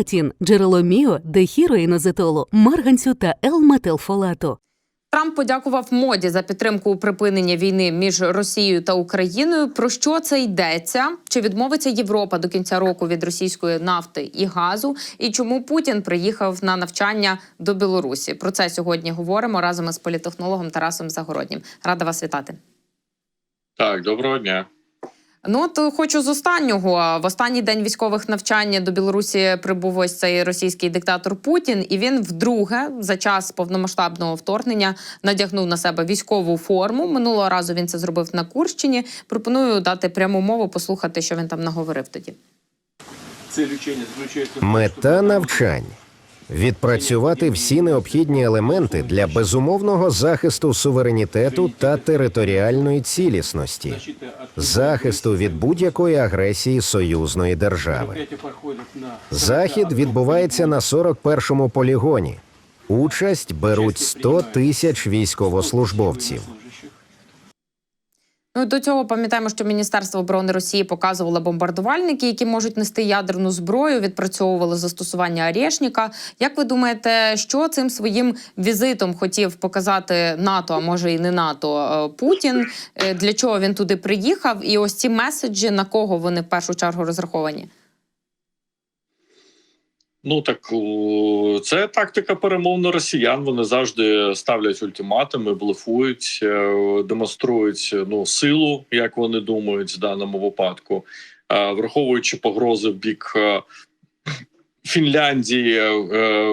Фолатін джерело міо, дехіроїнозетолу, марганцю та Л-метилфолату. Трамп подякував моді за підтримку у припинення війни між Росією та Україною. Про що це йдеться? Чи відмовиться Європа до кінця року від російської нафти і газу? І чому Путін приїхав на навчання до Білорусі? Про це сьогодні говоримо разом із політехнологом Тарасом Загороднім. Рада вас вітати. Так, доброго дня. Ну от е, хочу з останнього. В останній день військових навчань до Білорусі прибув ось цей російський диктатор Путін, і він вдруге за час повномасштабного вторгнення надягнув на себе військову форму. Минулого разу він це зробив на Курщині. Пропоную дати пряму мову, послухати, що він там наговорив тоді. Учения заключается Мета навчань відпрацювати всі необхідні елементи для безумовного захисту суверенітету та територіальної цілісності, захисту від будь-якої агресії союзної держави. Захід відбувається на 41-му полігоні. Участь беруть 100 тисяч військовослужбовців. Ну до цього пам'ятаємо, що Міністерство оборони Росії показувало бомбардувальники, які можуть нести ядерну зброю, відпрацьовували застосування Арєшніка. Як ви думаєте, що цим своїм візитом хотів показати НАТО, а може і не НАТО е, Путін? Е, Для чого він туди приїхав? І ось ці меседжі на кого вони в першу чергу розраховані? Ну так це тактика перемовно росіян. Вони завжди ставлять ультиматуми, блефують, е, демонструють ну силу, як вони думають, в даному випадку, Е, враховуючи погрози в бік. е, Фінляндії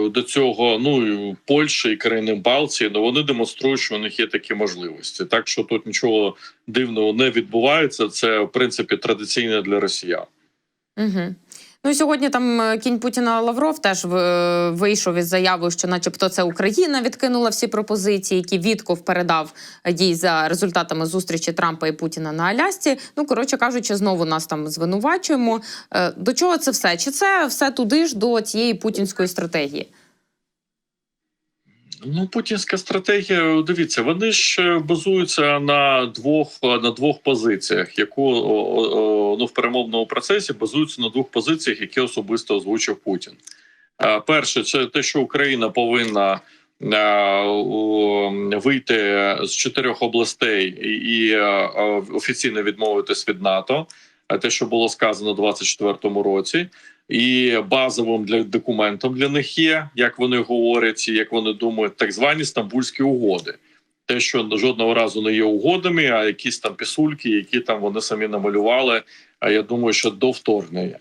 до цього, ну і Польщі і країни Балтії, ну вони демонструють, що у них є такі можливості. Так що тут нічого дивного не відбувається. Це в принципі традиційне для росіян. Угу. Ну сьогодні там е, кінь Путіна Лавров теж в- вийшов із заявою, що, начебто, це Україна відкинула всі пропозиції, які Вітков передав е, їй за результатами зустрічі Трампа і Путіна на Алясці. Ну коротше кажучи, знову нас там звинувачуємо. Е, До чого це все? Чи це все туди ж до цієї путінської стратегії? Ну, путінська стратегія. Дивіться, вони ж е, базуються на двох на двох позиціях, яку ну в перемовному процесі базуються на двох позиціях, які особисто озвучив Путін. Е, Перше, це те, що Україна повинна е, вийти з чотирьох областей і, е, е, офіційно відмовитись від НАТО. Е, Те, що було сказано у 24-му році, і базовим для документом для них є, як вони говорять, і як вони думають, так звані стамбульські угоди. Те, що жодного разу не є угодами, а якісь там пісульки, які там вони самі намалювали. А я думаю, що до вторгнення.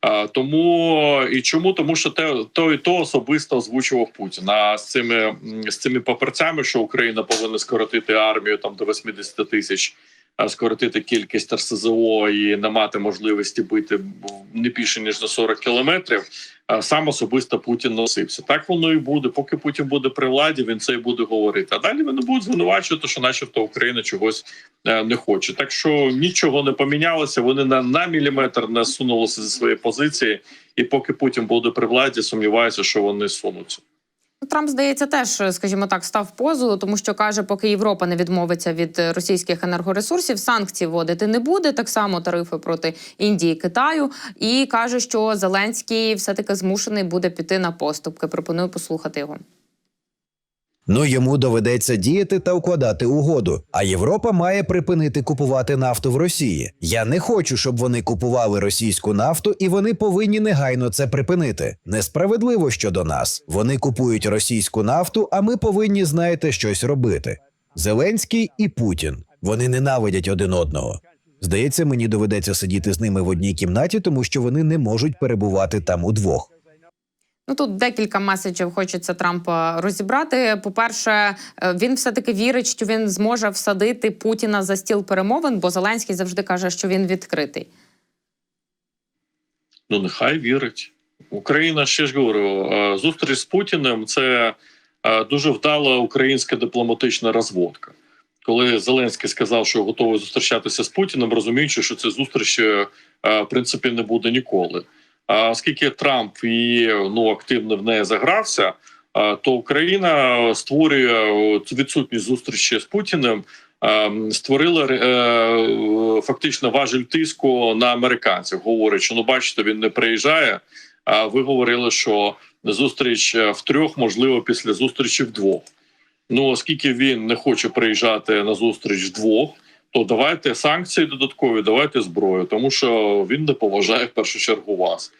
А, тому і чому? Тому що те, то і то особисто озвучував Путін. А з цими з цими паперцями, що Україна повинна скоротити армію там до 80 тисяч, скоротити кількість РСЗО і не мати можливості бити не більше ніж на 40 кілометрів. Сам особисто Путін носився. Так воно і буде. Поки Путін буде при владі, він це і буде говорити. А далі вони будуть звинувачувати, що, начебто, Україна чогось е, не хоче. Так що нічого не помінялося. Вони на, на міліметр не сунулися зі своєї позиції, і поки Путін буде при владі, сумніваюся, що вони сунуться. Трамп, здається, теж, скажімо так, став позу, тому що каже, поки Європа не відмовиться від е, російських енергоресурсів, санкцій вводити не буде. Так само тарифи проти Індії, Китаю. І каже, що Зеленський все таки змушений буде піти на поступки. Пропоную послухати його. Ну йому доведеться діяти та укладати угоду. А Європа має припинити купувати нафту в Росії. Я не хочу, щоб вони купували російську нафту, і вони повинні негайно це припинити. Несправедливо щодо нас. Вони купують російську нафту, а ми повинні, знаєте, щось робити. Зеленський і Путін. Вони ненавидять один одного. Здається, мені доведеться сидіти з ними в одній кімнаті, тому що вони не можуть перебувати там удвох. Ну тут декілька меседжів хочеться Трампа розібрати. По-перше, е, він все таки вірить, що він зможе всадити Путіна за стіл перемовин, бо Зеленський завжди каже, що він відкритий. Ну нехай вірить. Україна ще ж говорю, е, зустріч з Путіним це е, дуже вдала українська дипломатична розводка. Коли Зеленський сказав, що готовий зустрічатися з Путіним, розуміючи, що це зустріч в принципі не буде ніколи. Оскільки Трамп і ну активно в неї загрався, то Україна створює відсутність зустрічі з Путіним. Створила е, фактично важель тиску на американців. Говорить, що ну бачите, він не приїжджає. А ви говорили, що зустріч в трьох, можливо, після зустрічі вдвох. Ну оскільки він не хоче приїжджати на зустріч вдвох, то давайте санкції додаткові, давайте зброю, тому що він не поважає в першу чергу вас.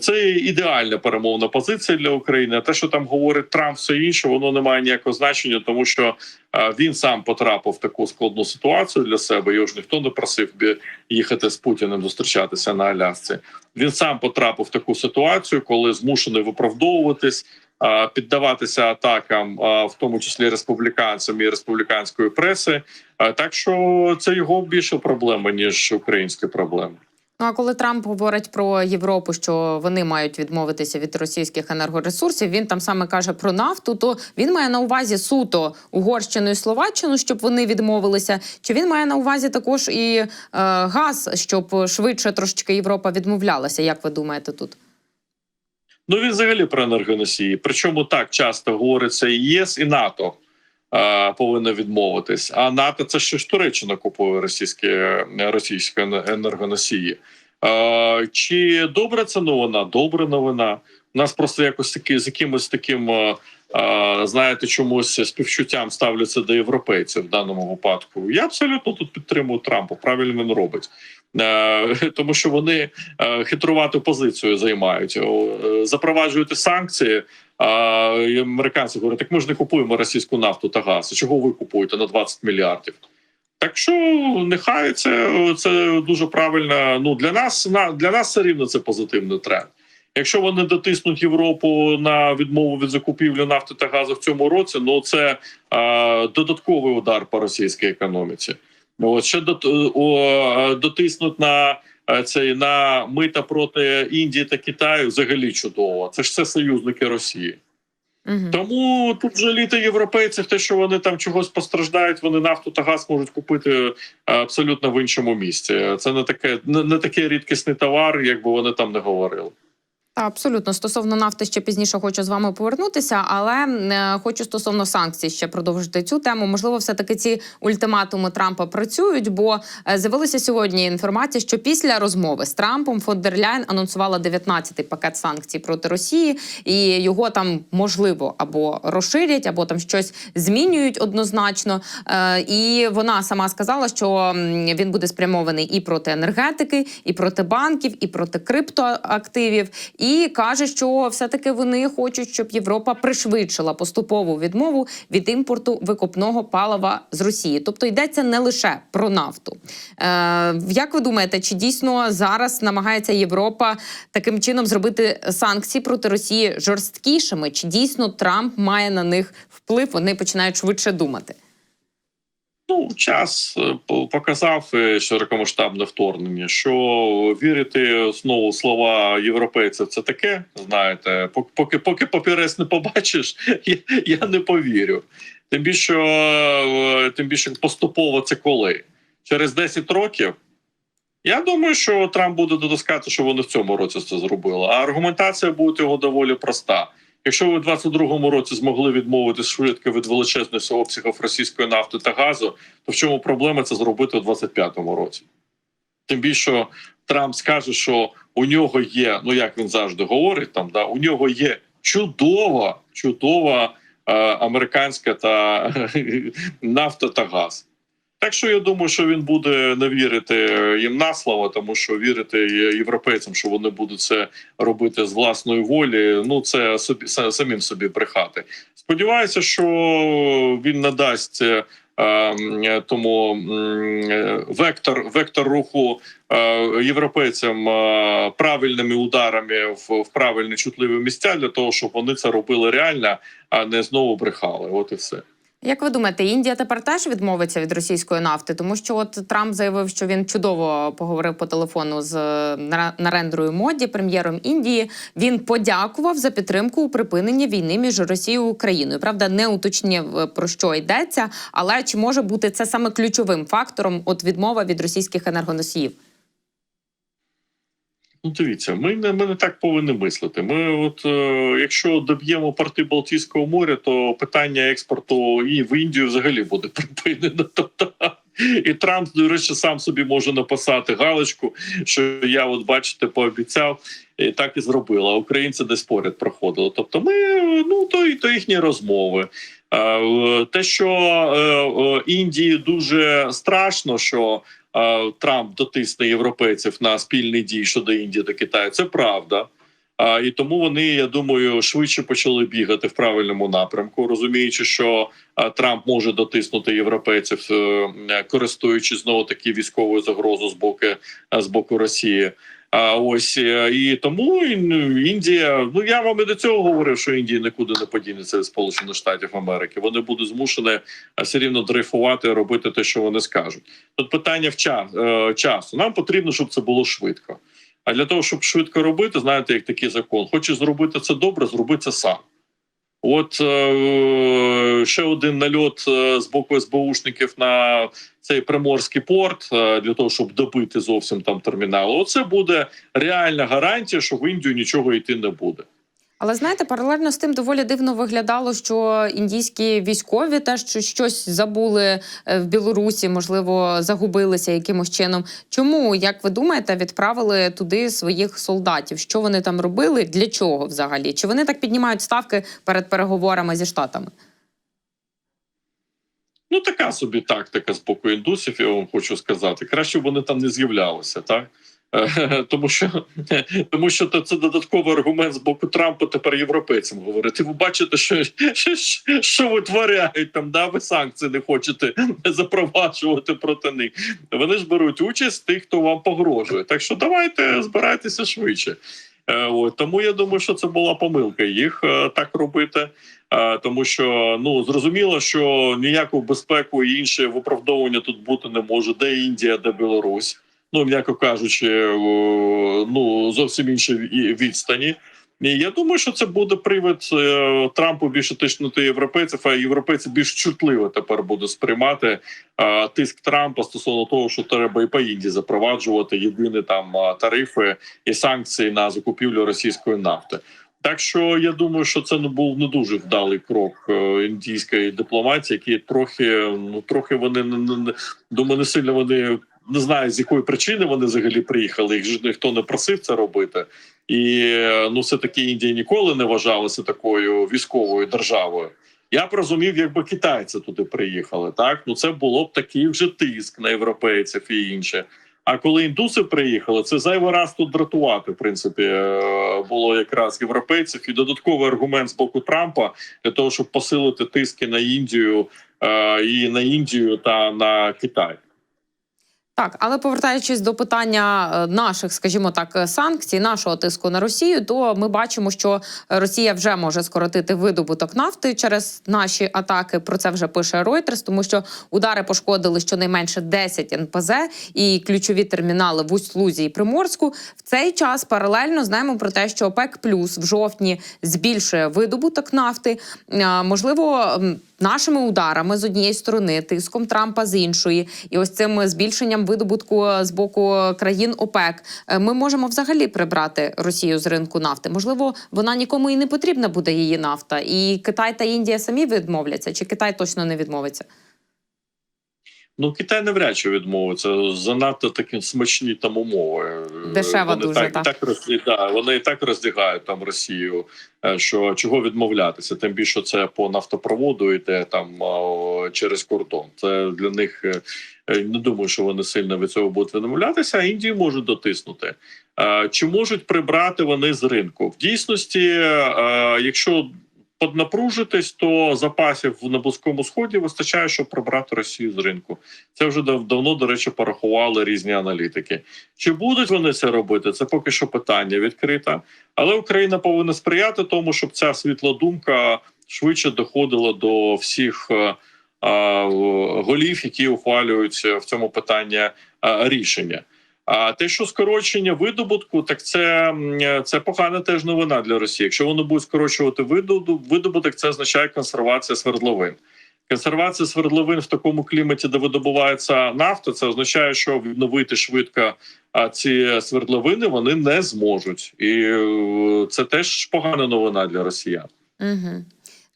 Це ідеальна перемовна позиція для України. Те, що там говорить Трамп, все інше, воно не має ніякого значення, тому що е, він сам потрапив в таку складну ситуацію для себе. Його ж ніхто не просив би їхати з Путіним зустрічатися на Алясці. Він сам потрапив в таку ситуацію, коли змушений виправдовуватись, піддаватися атакам, е, в тому числі республіканцям і республіканської преси. Е, Так що це його більше проблема ніж українські проблеми. Ну а коли Трамп говорить про Європу, що вони мають відмовитися від російських енергоресурсів, він там саме каже про нафту. То він має на увазі суто Угорщину і Словаччину, щоб вони відмовилися. Чи він має на увазі також і е, газ, щоб швидше трошечки Європа відмовлялася? Як ви думаєте тут? Ну він взагалі про енергоносії. Причому так часто говориться і ЄС, і НАТО е, повинно відмовитись. А НАТО це ще ж Туреччина купує російські російські ен- енергоносії. Е, чи добра це новина? Добра новина. У нас просто якось таки з якимось таким. е, Знаєте, чомусь співчуттям ставляться до європейців в даному випадку. Я абсолютно тут підтримую Трампа. Правильно він робить, тому що вони е, хитрувату позицію займають. Е, Запроваджуєте санкції. А американці говорять, так ми ж не купуємо російську нафту та газ. Чого ви купуєте на 20 мільярдів? Так що нехай це, це дуже правильно. Ну для нас на для нас все рівно це позитивний тренд. Якщо вони дотиснуть Європу на відмову від закупівлі нафти та газу в цьому році, ну це е, додатковий удар по російській економіці. Ну, От ще дот, о, е, дотиснуть на е, цей на мита проти Індії та Китаю взагалі чудово. Це ж все союзники Росії. Угу. Тому тут жаліти європейців, те, що вони там чогось постраждають, вони нафту та газ можуть купити е, абсолютно в іншому місці. Це не таке, не, не такий рідкісний товар, якби вони там не говорили. Абсолютно стосовно нафти ще пізніше хочу з вами повернутися, але е, хочу стосовно санкцій ще продовжити цю тему. Можливо, все таки ці ультиматуми Трампа працюють, бо е, з'явилася сьогодні інформація, що після розмови з Трампом фон дер Ляйн анонсувала 19-й пакет санкцій проти Росії, і його там можливо або розширять, або там щось змінюють однозначно. Е, і вона сама сказала, що він буде спрямований і проти енергетики, і проти банків, і проти криптоактивів. Каже, що все-таки вони хочуть, щоб Європа пришвидшила поступову відмову від імпорту викопного палива з Росії. Тобто йдеться не лише про нафту. Е, як ви думаєте, чи дійсно зараз намагається Європа таким чином зробити санкції проти Росії жорсткішими? Чи дійсно Трамп має на них вплив? Вони починають швидше думати? Ну, час е, показав е, широкомасштабне вторгнення, що вірити знову слова європейців це таке. Знаєте, поки поки папірець не побачиш, я, я не повірю. Тим більше, е, тим більше поступово це коли через 10 років. Я думаю, що Трамп буде дотискати, що вони в цьому році це зробили. А аргументація буде його доволі проста. Якщо ви в 22-му році змогли відмовитись швидко від величезних обсягів російської нафти та газу, то в чому проблема це зробити у 25-му році? Тим більше Трамп скаже, що у нього є, ну як він завжди говорить, там да у нього є чудова, чудова е, американська та нафта та газ. Так що я думаю, що він буде не вірити їм на слово, тому що вірити європейцям, що вони будуть це робити з власної волі. Ну це собі са- самим собі брехати. Сподіваюся, що він надасть е, тому е, вектор, вектор руху е, європейцям е, правильними ударами в, в правильні чутливі місця для того, щоб вони це робили реально, а не знову брехали. От і все. Як ви думаєте, Індія тепер теж відмовиться від російської нафти? Тому що от Трамп заявив, що він чудово поговорив по телефону з Нарендрою Моді, прем'єром Індії. Він подякував за підтримку у припиненні війни між Росією і Україною. Правда, не уточнив е, про що йдеться, але чи може бути це саме ключовим фактором от відмова від російських енергоносіїв? Ну, дивіться, ми не, ми не так повинні мислити. Ми, от е, якщо доб'ємо порти Балтійського моря, то питання експорту і в Індію взагалі буде припинено. Тобто І Трамп, до речі, сам собі може написати галочку, що я, от бачите, пообіцяв, і так і зробила. Українці десь поряд проходили. Тобто, ми ну то, то їхні розмови. Е, Те, що е, Індії дуже страшно, що Трамп дотисне європейців на спільний дій щодо Індії та Китаю, це правда. А, і тому вони, я думаю, швидше почали бігати в правильному напрямку, розуміючи, що Трамп може дотиснути європейців, е, користуючись знову таки військовою загрозою з боку з боку Росії. А ось е, і тому Індія. Ну я вам і до цього говорив, що Індія нікуди не подінеться Сполучених Штатів Америки. Вони будуть змушені а, все рівно дрейфувати, робити те, що вони скажуть. Тут питання в час, е, часу. Нам потрібно, щоб це було швидко. А для того, щоб швидко робити, знаєте, як такий закон, хочеш зробити це добре, зроби це сам. От е, ще один нальот е, з боку СБУшників на цей приморський порт е, для того, щоб добити зовсім там термінал. Оце буде реальна гарантія, що в Індію нічого йти не буде. Але знаєте, паралельно з тим доволі дивно виглядало, що індійські військові теж щось забули е, в Білорусі, можливо, загубилися якимось чином. Чому, як ви думаєте, відправили туди своїх солдатів? Що вони там робили? Для чого взагалі? Чи вони так піднімають ставки перед переговорами зі штатами? Ну, така собі тактика з боку індусів, я вам хочу сказати. Краще б вони там не з'являлися, так? Е, Тому що, тому що це- додатковий аргумент з боку Трампа тепер європейцям говорити. Ви бачите, що, що, що витворяють там, да? ви санкції не хочете запроваджувати проти них. Вони ж беруть участь тих, хто вам погрожує. Так що давайте збирайтеся швидше. Е, От, тому я думаю, що це була помилка їх е, так робити. Тому що ну зрозуміло, що ніяку безпеку і інше виправдовування тут бути не може. Де Індія, де Білорусь. Ну м'яко кажучи, ну зовсім інші ві- відстані. І я думаю, що це буде привід е, Трампу більше тиснути європейців, а європейці більш чутливо тепер будуть сприймати е, тиск Трампа стосовно того, що треба і по Індії запроваджувати єдині там е, тарифи і санкції на закупівлю російської нафти. Так що я думаю, що це не був не дуже вдалий крок індійської дипломатії, які трохи ну трохи вони не, не думаю, не сильно вони не знаю з якої причини вони взагалі приїхали. Їх ж ніхто не просив це робити. І ну, все таки Індія ніколи не вважалася такою військовою державою. Я б розумів, якби китайці туди приїхали. Так ну це було б такий вже тиск на європейців і інше. А коли індуси приїхали, це зайвий раз тут дратувати. В принципі, е, було якраз європейців і додатковий аргумент з боку Трампа для того, щоб посилити тиски на Індію е, і на Індію та на Китай. Так, але повертаючись до питання е, наших, скажімо так, е, санкцій, нашого тиску на Росію, то ми бачимо, що Росія вже може скоротити видобуток нафти через наші атаки. Про це вже пише Reuters, тому що удари пошкодили щонайменше 10 НПЗ і ключові термінали в Усть-Лузі і Приморську. В цей час паралельно знаємо про те, що ОПЕК плюс в жовтні збільшує видобуток нафти. Е, Можливо. Нашими ударами з однієї сторони, тиском Трампа з іншої, і ось цим збільшенням видобутку з боку країн ОПЕК, е, ми можемо взагалі прибрати Росію з ринку нафти. Можливо, вона нікому і не потрібна буде її нафта, і Китай та Індія самі відмовляться, чи Китай точно не відмовиться? Ну, Китай навряд чи відмовиться. Занадто такі смачні там умови. Дешева вони дуже, так, так. так розді- вони і так роздягають там Росію. е, Що чого відмовлятися? Тим більше це по нафтопроводу йде там через кордон. Це для них е, е, не думаю, що вони сильно від цього будуть відмовлятися. А Індію можуть дотиснути. Чи можуть прибрати вони з ринку? В дійсності, якщо поднапружитись, то запасів на близькому сході вистачає, щоб прибрати Росію з ринку. Це вже дав- давно, до речі, порахували різні аналітики. Чи будуть вони це робити? Це поки що питання відкрите. Але Україна повинна сприяти тому, щоб ця світла думка швидше доходила до всіх е, е, голів, які ухвалюють в цьому питанні е, рішення. А те, що скорочення видобутку, так це, це погана теж новина для Росії. Якщо вони будуть скорочувати видобу- видобуток, це означає консервація свердловин. Консервація свердловин в такому кліматі, де видобувається нафта, це означає, що відновити швидко ці свердловини вони не зможуть, і е, це теж погана новина для росіян. Угу.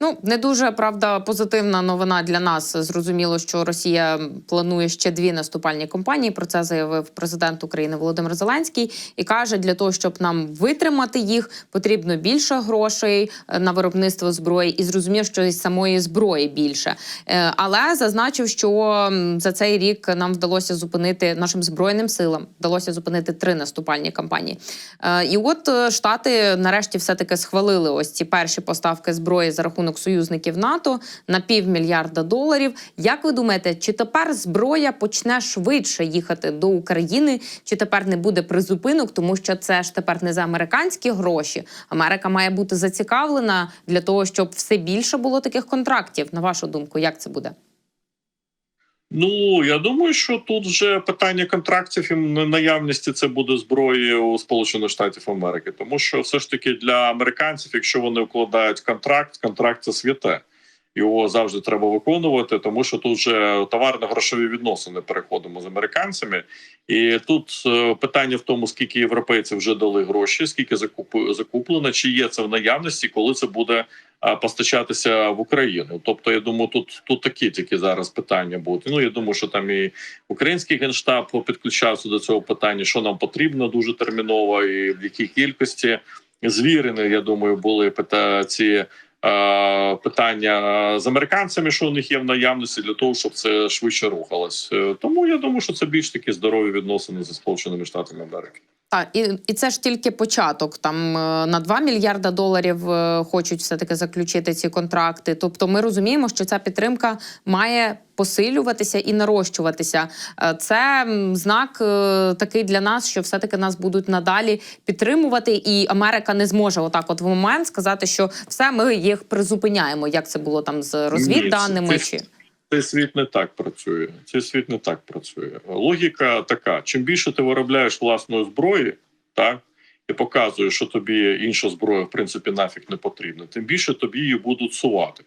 Ну не дуже правда позитивна новина для нас. Зрозуміло, що Росія планує ще дві наступальні кампанії. Про це заявив президент України Володимир Зеленський і каже, для того, щоб нам витримати їх, потрібно більше грошей е, на виробництво зброї, і зрозумів, що із самої зброї більше. Е, Але зазначив, що за цей рік нам вдалося зупинити нашим збройним силам, вдалося зупинити три наступальні кампанії. Е, І от штати нарешті все таки схвалили ось ці перші поставки зброї за рахунок союзників НАТО на півмільярда доларів. Як ви думаєте, чи тепер зброя почне швидше їхати до України, чи тепер не буде призупинок, тому що це ж тепер не за американські гроші. Америка має бути зацікавлена для того, щоб все більше було таких контрактів. На вашу думку, як це буде? Ну я думаю, що тут вже питання контрактів і наявності це буде зброї у Сполучених Штатів Америки, тому що все ж таки для американців, якщо вони укладають контракт, контракт це святе. Його завжди треба виконувати, тому що тут вже товарно-грошові відносини переходимо з американцями, і тут е, питання в тому, скільки європейців вже дали гроші, скільки закуп- закуплено, чи є це в наявності, коли це буде постачатися в Україну. Тобто, я думаю, тут тут такі тільки зараз питання будуть. Ну я думаю, що там і український генштаб підключався до цього питання, що нам потрібно дуже терміново, і в якій кількості звірені, я думаю, були пита ці. Е, Питання з американцями, що у них є в наявності, для того, щоб це швидше рухалось. Е, Тому я думаю, що це більш такі здорові відносини зі сполученими штатами Америки. Так, і, і це ж тільки початок. Там е, на 2 мільярда доларів е, хочуть все таки заключити ці контракти. Тобто, ми розуміємо, що ця підтримка має посилюватися і нарощуватися. Е, Це знак такий для нас, що все таки нас будуть надалі підтримувати, і Америка не зможе отак, от в момент сказати, що все ми їх призупиняємо. Як це було там з розвідданими? Чи Цей світ не так працює. Цей світ не так працює. Логіка така: чим більше ти виробляєш власної зброї, так і показуєш, що тобі інша зброя, в принципі, нафіг не потрібна, тим більше тобі її будуть сувати.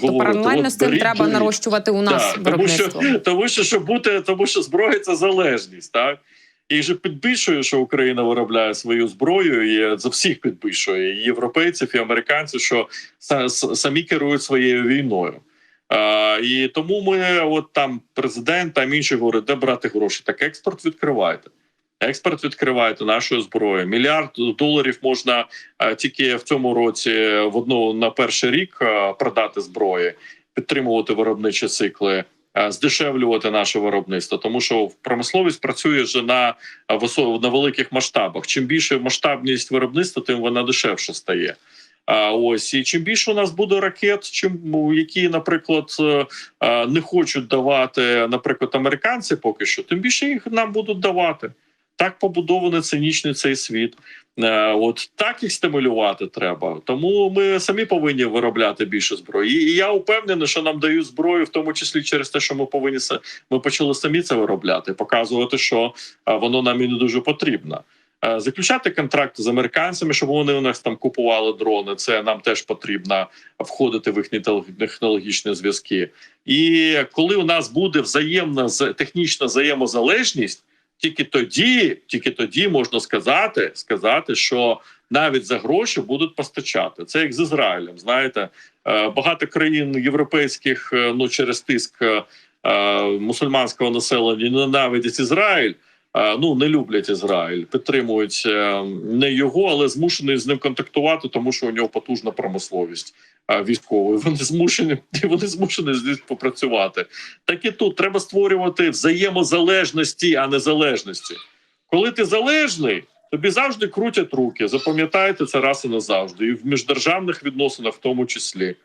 то паралельно з цим треба беріть». нарощувати у нас Так, тому що, тому що щоб бути, тому що зброя це залежність, так. І же підбільшує, що Україна виробляє свою зброю, і за всіх підбільшує і європейців і американців, що самі керують своєю війною. І тому ми, от там президент там інші говорять, де брати гроші. Так експорт відкривайте. Експорт відкривайте нашої зброї. Мільярд доларів можна тільки в цьому році в одну на перший рік продати зброї, підтримувати виробничі цикли. Здешевлювати наше виробництво, тому що промисловість працює вже на на великих масштабах. Чим більше масштабність виробництва, тим вона дешевше стає. Ось і чим більше у нас буде ракет, чим які, наприклад, е, е, не хочуть давати, наприклад, американці поки що, тим більше їх нам будуть давати. Так побудований цинічний цей світ. Е, От так їх стимулювати треба. Тому ми самі повинні виробляти більше зброї. І я впевнений, що нам дають зброю, в тому числі через те, що ми повинні ми почали самі це виробляти, показувати, що воно нам і не дуже потрібно. Е, Заключати контракти з американцями, щоб вони у нас там купували дрони. Це нам теж потрібно входити в їхні технологічні зв'язки. І коли у нас буде взаємна технічна взаємозалежність, тільки тоді, тільки тоді можна сказати, сказати, що навіть за гроші будуть постачати. Це як з Ізраїлем. Знаєте, Е, багато країн європейських е, ну через тиск мусульманського населення ненавидять Ізраїль. Е, Ну не люблять Ізраїль, підтримують е, не його, але змушені з ним контактувати, тому що у нього потужна промисловість е, військової. Вони змушені вони змушені з ним попрацювати. Так і тут треба створювати взаємозалежності, а не залежності. Коли ти залежний, тобі завжди крутять руки. Запам'ятайте це раз і назавжди, і в міждержавних відносинах, в тому числі.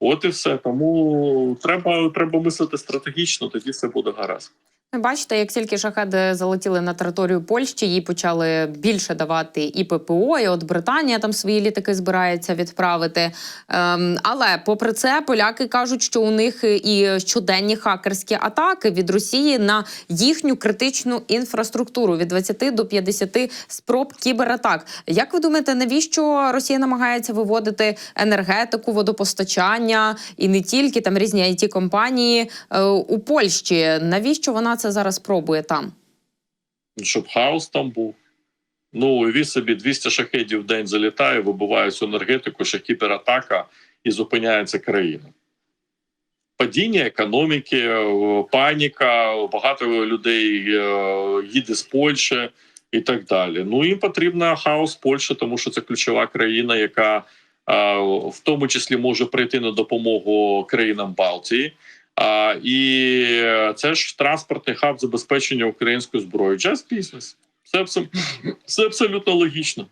От і все. Тому треба, треба мислити стратегічно, тоді все буде гаразд. Бачите, як тільки шахеди залетіли на територію Польщі, їй почали більше давати і ППО, і от Британія там свої літаки збирається відправити. Ем, але попри це, поляки кажуть, що у них і щоденні хакерські атаки від Росії на їхню критичну інфраструктуру від 20 до 50 спроб кібератак. Як ви думаєте, навіщо Росія намагається виводити енергетику, водопостачання і не тільки там різні it компанії е, у Польщі? Навіщо вона це зараз пробує там? Щоб хаос там був. Ну уяві собі 200 шахедів в день залітає, вибиває всю енергетику, ще кібератака і зупиняється країна. Падіння економіки, паніка, багато людей е, їде з Польщі і так далі. Ну їм потрібна хаос Польщі, тому що це ключова країна, яка в тому числі може прийти на допомогу країнам Балтії. А, і це ж транспортний хаб забезпечення української зброї. Just business. Це, абсолютно, це абсолютно логічно.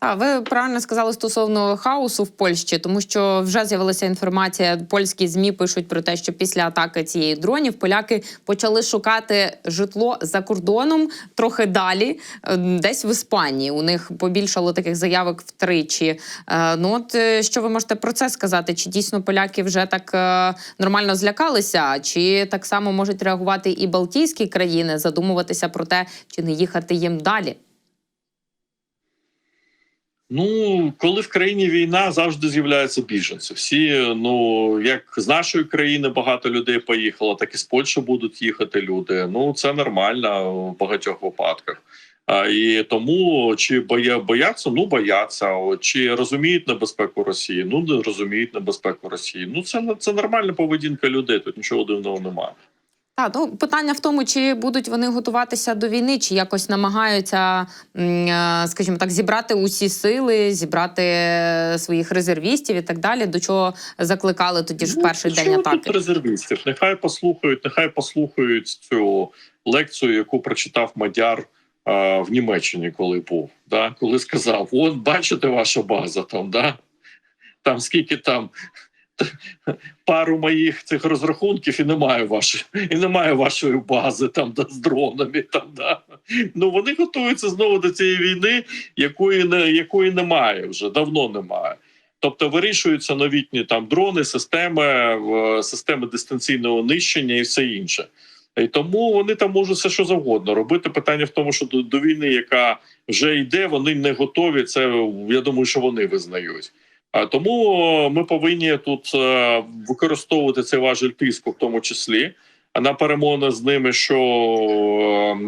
А ви правильно сказали стосовно хаосу в Польщі, тому що вже з'явилася інформація. Польські змі пишуть про те, що після атаки цієї дронів поляки почали шукати житло за кордоном трохи далі, е, десь в Іспанії. У них побільшало таких заявок втричі. Е, Ну от е, що ви можете про це сказати? Чи дійсно поляки вже так нормально злякалися? Чи так само можуть реагувати і Балтійські країни, задумуватися про те, чи не їхати їм далі? Ну, коли в країні війна, завжди з'являються біженці. Всі, ну як з нашої країни багато людей поїхало, так і з Польщі будуть їхати люди. Ну це нормально в багатьох випадках. А, і тому чи боя, бояться? Ну бояться. Чи розуміють небезпеку Росії? Ну не розуміють небезпеку Росії. Ну це це нормальна поведінка людей. Тут нічого дивного немає. Так, ну питання в тому, чи будуть вони готуватися до війни, чи якось намагаються, е, скажімо так, зібрати усі сили, зібрати е, своїх резервістів і так далі. До чого закликали тоді ж в перший Ну, день чого атаки. Тут резервістів. Нехай послухають, нехай послухають цю лекцію, яку прочитав Мадяр а, в Німеччині, коли був. Да? Коли сказав: от бачите, ваша база там, да? там скільки там. Пару моїх цих розрахунків і немає вашої, і немає вашої бази там да, з дронами. Там да ну вони готуються знову до цієї війни, якої не якої немає вже давно немає. Тобто вирішуються новітні там дрони, системи, системи дистанційного нищення і все інше. І тому вони там можуть все що завгодно робити. Питання в тому, що до, до війни, яка вже йде, вони не готові. Це я думаю, що вони визнають. Тому ми повинні тут е, використовувати цей важель тиску, в тому числі. На перемовини з ними, що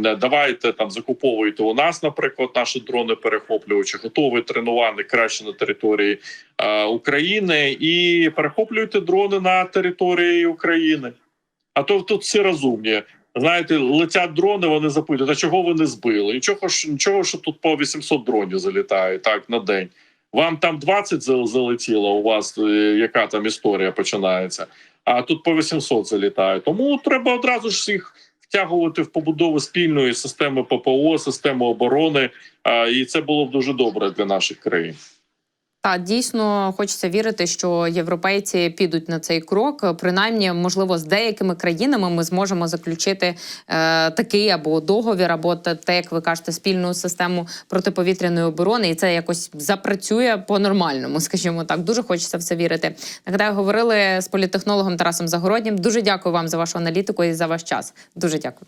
е, давайте там закуповуйте у нас, наприклад, наші дрони перехоплювачі, готові тренувати краще на території е, України і перехоплюйте дрони на території України. А то тут всі розумні. Знаєте, летять дрони, вони запитують, а чого ви не збили? Нічого ж нічого, що тут по 800 дронів залітає так на день. Вам там 20 зал- залетіло, у вас е, яка там історія починається, а тут по 800 залітає. Тому треба одразу ж всіх втягувати в побудову спільної системи ППО, системи оборони. І це було б дуже добре для наших країн. Та дійсно хочеться вірити, що європейці підуть на цей крок. Принаймні, можливо, з деякими країнами ми зможемо заключити е, такий або договір, або те, як ви кажете, спільну систему протиповітряної оборони, і це якось запрацює по-нормальному, скажімо так. Дуже хочеться в це вірити. Нагадаю, говорили з політтехнологом Тарасом Загороднім. Дуже дякую вам за вашу аналітику і за ваш час. Дуже дякую.